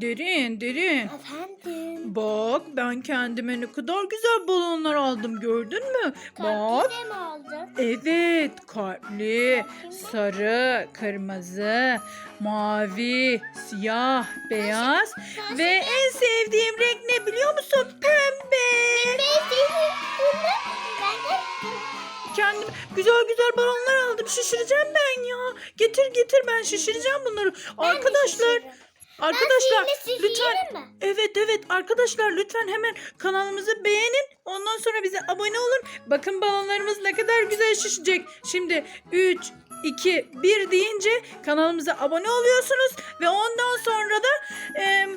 Derin derin. Efendim. Bak ben kendime ne kadar güzel balonlar aldım gördün mü? Bak. Kalpli mi aldın? Evet kalpli, sarı, kırmızı, mavi, siyah, beyaz ve en sevdiğim renk ne biliyor musun? Pembe. Kendim güzel güzel balonlar aldım. Şişireceğim ben ya. Getir getir ben şişireceğim bunları. Arkadaşlar Arkadaşlar lütfen Evet evet arkadaşlar lütfen hemen kanalımızı beğenin. Ondan sonra bize abone olun. Bakın balonlarımız ne kadar güzel şişecek. Şimdi 3 2 1 deyince kanalımıza abone oluyorsunuz ve ondan sonra da e,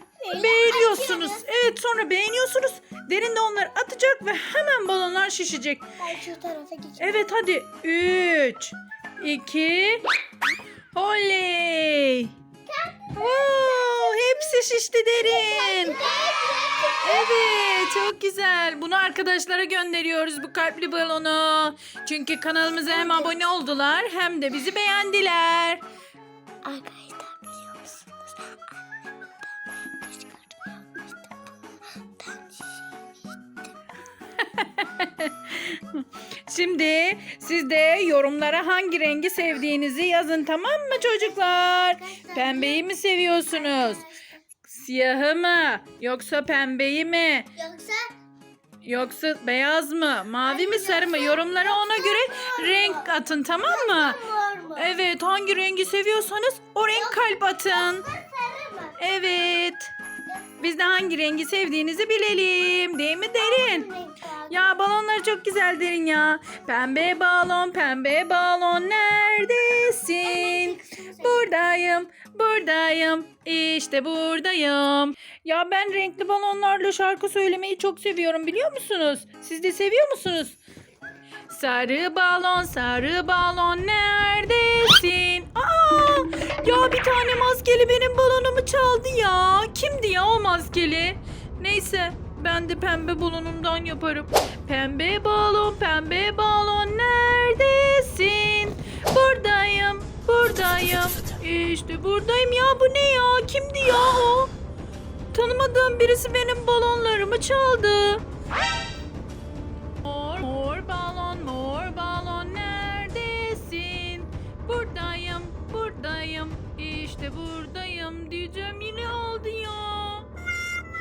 beğeniyorsunuz. Evet sonra beğeniyorsunuz. Derin de onları atacak ve hemen balonlar şişecek. Ben şu tarafa geçeyim. Evet hadi 3 2 Oley! Wow, hepsi şişti derin. Evet çok güzel. Bunu arkadaşlara gönderiyoruz bu kalpli balonu. Çünkü kanalımıza hem abone oldular hem de bizi beğendiler. Şimdi siz de yorumlara hangi rengi sevdiğinizi yazın tamam mı çocuklar? Pembeyi mi seviyorsunuz? Siyahı mı? Yoksa pembeyi mi? Yoksa Yoksa beyaz mı? Mavi mi sarı mı? Yorumlara ona göre renk atın tamam mı? mor mu? Evet hangi rengi seviyorsanız o renk kalp atın. Sarı mı? Evet. Biz de hangi rengi sevdiğinizi bilelim. Değil mi Derin? Ya balonlar çok güzel Derin ya. Pembe balon, pembe balon neredesin? Buradayım, buradayım. İşte buradayım. Ya ben renkli balonlarla şarkı söylemeyi çok seviyorum biliyor musunuz? Siz de seviyor musunuz? Sarı balon, sarı balon neredesin? Aa! Ya bir tane maskeli benim balonumu çaldı ya. Kimdi ya o maskeli? Neyse ben de pembe balonumdan yaparım. Pembe balon, pembe balon İşte buradayım ya bu ne ya? Kimdi ya o? Tanımadığım birisi benim balonlarımı çaldı. Mor, mor balon, mor balon neredesin? Buradayım, buradayım, işte buradayım diyeceğim yine oldu ya.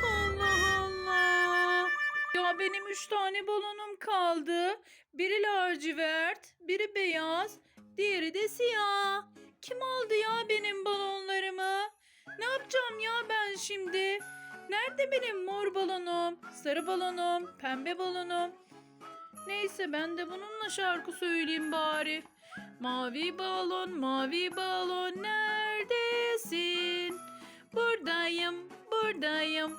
Allah Allah. Ya benim üç tane balonum kaldı. Biri lacivert, biri beyaz, diğeri de siyah. Kim aldı ya benim balonlarımı? Ne yapacağım ya ben şimdi? Nerede benim mor balonum, sarı balonum, pembe balonum? Neyse ben de bununla şarkı söyleyeyim bari. Mavi balon, mavi balon neredesin? Buradayım, buradayım,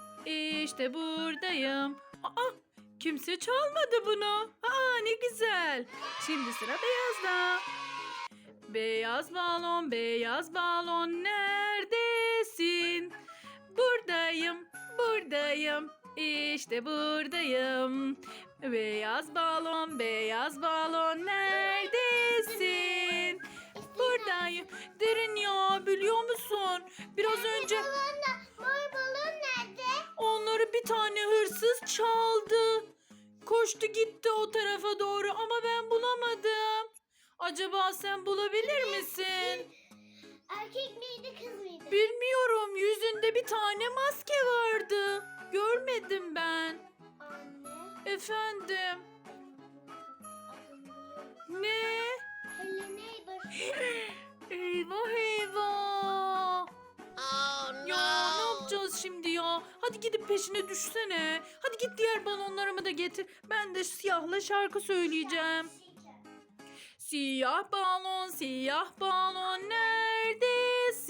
işte buradayım. Aa, kimse çalmadı bunu. Aa ne güzel. Şimdi sıra beyazda. Beyaz balon, beyaz balon neredesin? Buradayım, buradayım, işte buradayım. Beyaz balon, beyaz balon neredesin? Buradayım. Derin ya biliyor musun? Biraz önce Mor balon nerede? onları bir tane hırsız çaldı. Koştu gitti o tarafa doğru ama ben bulamadım. Acaba sen bulabilir misin? Erkek miydi kız mıydı? Bilmiyorum. Yüzünde bir tane maske vardı. Görmedim ben. Anne. Efendim. Ne? Hello neighbor. Eyvah eyvah. Ya ne yapacağız şimdi ya? Hadi gidip peşine düşsene. Hadi git diğer balonlarımı da getir. Ben de siyahla şarkı söyleyeceğim. Siyah balon, siyah balon neredesin?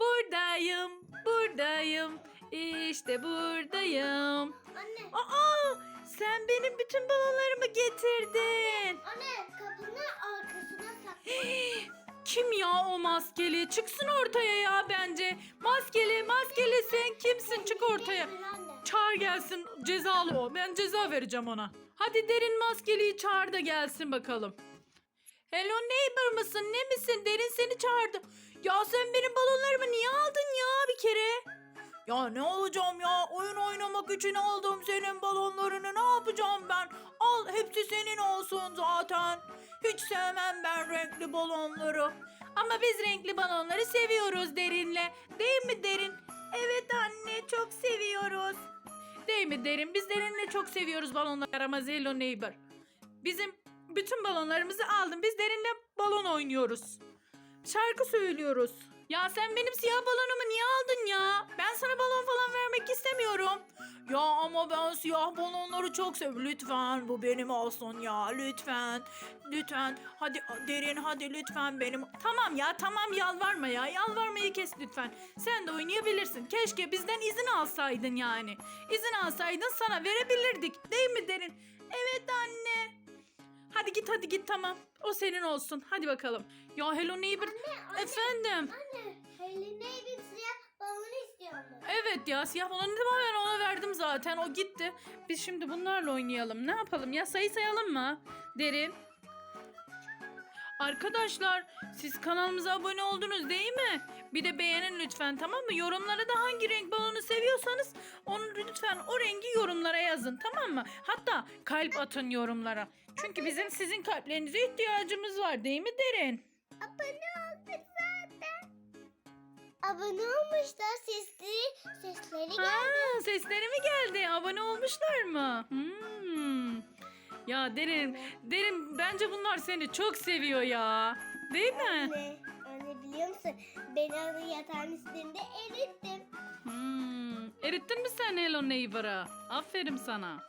Buradayım, buradayım. İşte buradayım. Anne. Aa, sen benim bütün balonlarımı getirdin. Anne kapının arkasına sakla. Kim ya o maskeli? Çıksın ortaya ya bence. Maskeli, maskeli sen kimsin? Çık ortaya. Çağır gelsin cezalı o. Ben ceza vereceğim ona. Hadi derin maskeliyi çağır da gelsin bakalım. Hello neighbor mısın? Ne misin? Derin seni çağırdı. Ya sen benim balonlarımı niye aldın ya bir kere? Ya ne olacağım ya? Oyun oynamak için aldım senin balonlarını. Ne yapacağım ben? Al hepsi senin olsun zaten. Hiç sevmem ben renkli balonları. Ama biz renkli balonları seviyoruz Derin'le. Değil mi Derin? Evet anne çok seviyoruz. Değil mi Derin? Biz Derin'le çok seviyoruz balonları ama Zello Neighbor. Bizim bütün balonlarımızı aldın. Biz Derin'le balon oynuyoruz. Şarkı söylüyoruz. Ya sen benim siyah balonumu niye aldın ya? Ben sana balon falan vermek istemiyorum. Ya ama ben siyah balonları çok seviyorum. Lütfen bu benim olsun ya. Lütfen. Lütfen. Hadi derin hadi lütfen benim. Tamam ya tamam yalvarma ya. Yalvarmayı kes lütfen. Sen de oynayabilirsin. Keşke bizden izin alsaydın yani. İzin alsaydın sana verebilirdik. Değil mi derin? Evet anne. Hadi git hadi git tamam. O senin olsun. Hadi bakalım. Ya Hello Neighbor. anne. Efendim. Anne, Helen'e bir siyah balon istiyordu. Evet ya siyah balonu ben ona verdim zaten. O gitti. Biz şimdi bunlarla oynayalım. Ne yapalım ya sayı sayalım mı? Derin. Arkadaşlar siz kanalımıza abone oldunuz değil mi? Bir de beğenin lütfen tamam mı? Yorumlara da hangi renk balonu seviyorsanız onu lütfen o rengi yorumlara yazın tamam mı? Hatta kalp atın yorumlara. Çünkü bizim sizin kalplerinize ihtiyacımız var değil mi Derin? Abone olduk zaten. Abone olmuşlar sesleri, sesleri geldi. Ha, sesleri mi geldi? Abone olmuşlar mı? Hmm. Ya Derin, Derin bence bunlar seni çok seviyor ya. Değil mi? Anne, anne biliyor musun? Ben onu yatağın üstünde erittim. Hmm. Erittin mi sen Hello Neighbor'ı? Aferin sana.